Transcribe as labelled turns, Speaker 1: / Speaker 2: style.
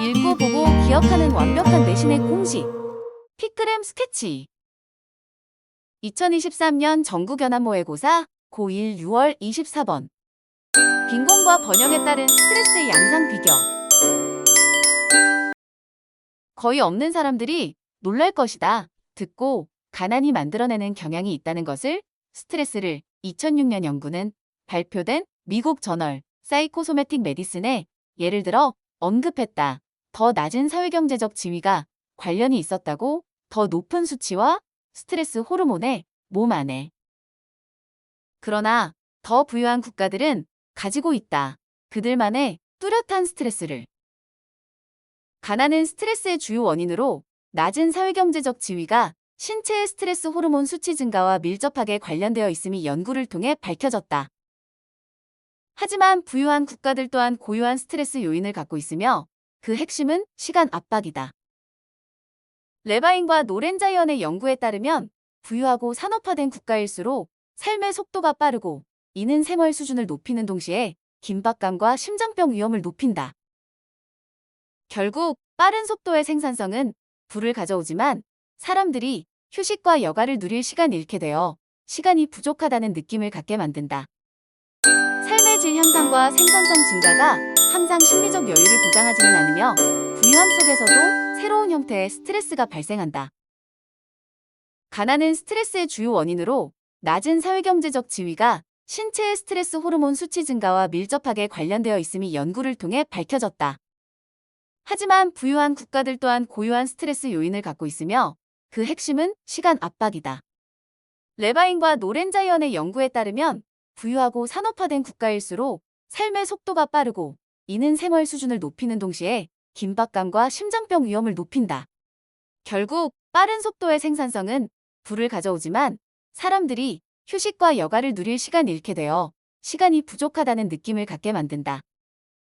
Speaker 1: 읽고 보고 기억하는 완벽한 내신의 공식. 피크램 스케치. 2023년 전국연합 모의고사 고1 6월 24번. 빈곤과 번영에 따른 스트레스의 양상 비교. 거의 없는 사람들이 놀랄 것이다. 듣고 가난이 만들어내는 경향이 있다는 것을 스트레스를 2006년 연구는 발표된 미국 저널 사이코소매틱 메디슨에 예를 들어 언급했다. 더 낮은 사회경제적 지위가 관련이 있었다고 더 높은 수치와 스트레스 호르몬에 몸 안에. 그러나 더 부유한 국가들은 가지고 있다. 그들만의 뚜렷한 스트레스를. 가난은 스트레스의 주요 원인으로 낮은 사회경제적 지위가 신체의 스트레스 호르몬 수치 증가와 밀접하게 관련되어 있음이 연구를 통해 밝혀졌다. 하지만 부유한 국가들 또한 고유한 스트레스 요인을 갖고 있으며 그 핵심은 시간 압박이다. 레바인과 노렌자이언의 연구에 따르면 부유하고 산업화된 국가일수록 삶의 속도가 빠르고 이는 생활 수준을 높이는 동시에 긴박감과 심장병 위험을 높인다. 결국 빠른 속도의 생산성은 부를 가져오지만 사람들이 휴식과 여가를 누릴 시간을 잃게 되어 시간이 부족하다는 느낌을 갖게 만든다. 삶의 질 향상과 생산성 증가가 항상 심리적 여유를 보장하지는 않으며 부유함 속에서도 새로운 형태의 스트레스가 발생한다. 가난은 스트레스의 주요 원인으로 낮은 사회경제적 지위가 신체의 스트레스 호르몬 수치 증가와 밀접하게 관련되어 있음이 연구를 통해 밝혀졌다. 하지만 부유한 국가들 또한 고유한 스트레스 요인을 갖고 있으며 그 핵심은 시간 압박이다. 레바인과 노렌자이언의 연구에 따르면 부유하고 산업화된 국가일수록 삶의 속도가 빠르고 이는 생활 수준을 높이는 동시에 긴박감과 심장병 위험을 높인다. 결국 빠른 속도의 생산성은 부를 가져오지만 사람들이 휴식과 여가를 누릴 시간을 잃게 되어 시간이 부족하다는 느낌을 갖게 만든다.